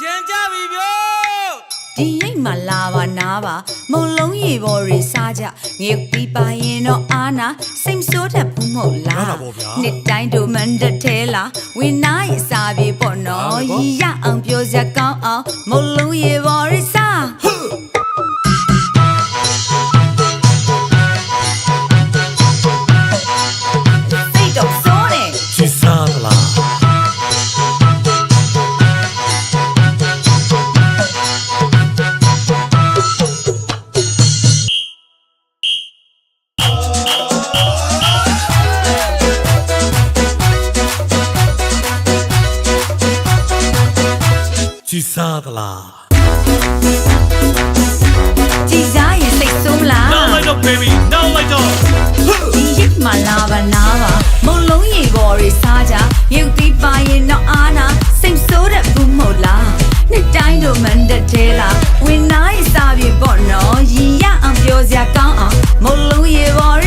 ကြံကြပြီဗျို့ဒီရိတ်မှာလာပါနားပါမုံလုံးရေပေါ်တွေစားကြငရုတ်ပြီးပါရင်တော့အာနာစိတ်မဆိုးတတ်ဘူးမဟုတ်လားရတာပေါ့ဗျာနှစ်တိုင်းတို့မန်တက်သေးလားဝင်းနာရေစားပြေပေါ့နော်ရီရအောင်ပြောစရာကောင်းအောင်မုံလုံးရေပေါ်တွေစားစိ ချစ်စားသလားကြည်စားရင်စိတ်ဆိုးမလား Now light up baby now light up ဒီရိတ်မှာလာပါနားပါမုံလုံးရေပေါ်တွေစားကြရုပ်ပြီးပါရင်တော့အာနာစိတ်ဆိုးတဲ့ဘူးမဟုတ်လားနှစ်တိုင်းတို့မန်တက်သေးလားဝင်းနာရေစားပြေပေါ့နော်ရီရအောင်ပြောစရာကောင်းအောင်မုံလုံးရေပေါ်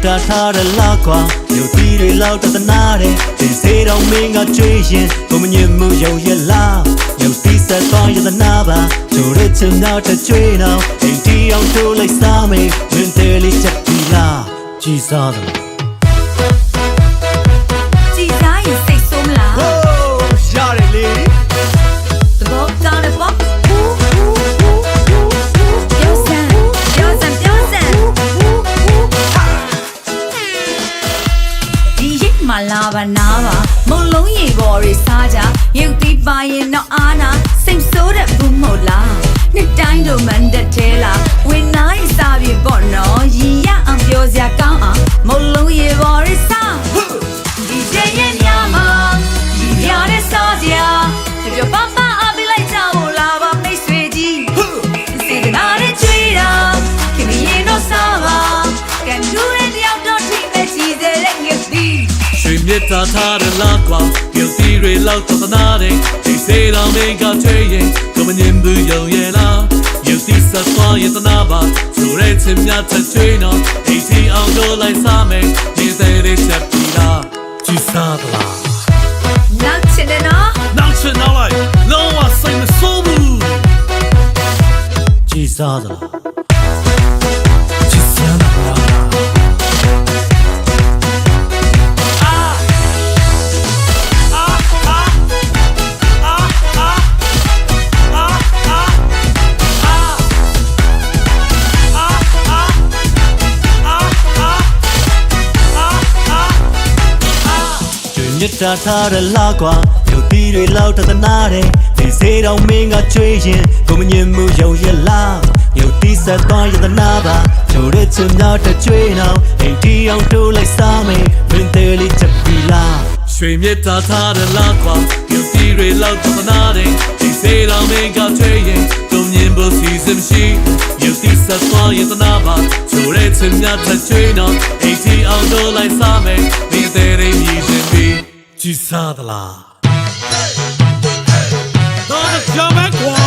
တ်တာထားတဲ့လောက်ကွာရုပ်တီးတွေလောက်တသနာတဲ့ဒီစေတော်မင်းကကြွေးရင်ဘုံမညင်မှုရုံရလားရုပ်တီးဆက်သွားရသနာပါချိုရချင်တော့တကြွေးတော့အိမ်တီအောင်ထိုးလိုက်စားမေးမင်းတယ်လေးချက်ပြီလားကြည်စားတယ် လာပါနားပါမုံလုံးရေပေါ်တွေစားကြရုပ်တီးပါရင်တော့အာနာစိတ်ဆိုးတဲ့ဘူးမဟုတ်လားနှစ်တိုင်းတို့မန်တက်သေးလားဝင်းနာရေးစားပြေပေါ့နော်ရီရအောင်ပြောစရာကောင်းအောင်မုံလုံး မြတ်တာထားတဲ့လောက်ကွာရုပ်တီးတွေလောက်တသနာတဲ့ဒီစေတော်မင်းကချွေးရင်ဘုံမညင်ဘူးရုံရလားရုပ်တီးဆက်သွားရသနာပါချိုရချင်မြတ်တဲ့ချွေးတော့အိမ်တီအောင်တို့လိုက်စားမယ်ဒီသေးလေးချက်ပြီလားချစ်စားသလားနောက်ချင်တယ်နော်နောက်ချင်နောက်လိုက်လုံးဝစိတ်မဆိုးဘူးကြည်စားသလား မြတ်တာထားတဲ့လောက်ကွာရုပ်တီးတွေလောက်တသနာတဲ့ဒီစေတော်မင်းကကြွေးရင်ဘုံမညင်မှုရုံရလားရုပ်တီးဆက်သွားရသနာပါချိုရချင်တော့တကြွေးတော့အိမ်တီအောင်တိုးလိုက်စားမေးမင်းတယ်လေးချက်ပြီလားရွှေမြတ်တာထားတဲ့လောက်ကွာရုပ်တီးတွေလောက်သနာတဲ့ဒီစေတော်မင်းကချွေးရင်တုံမြင်ဖို့စီစဉ်မရှိရုပ်တီးဆက်သွားရသနာပါချိုရဲချင်မြတ်တဲ့ချွေးတော့အိမ်တီအောင်တို့လိုက်စားမယ်ဒီသေးလေးမြည်ရှင်ပြီး ကြည်စားသလားတော့ကြမ်းမကွာ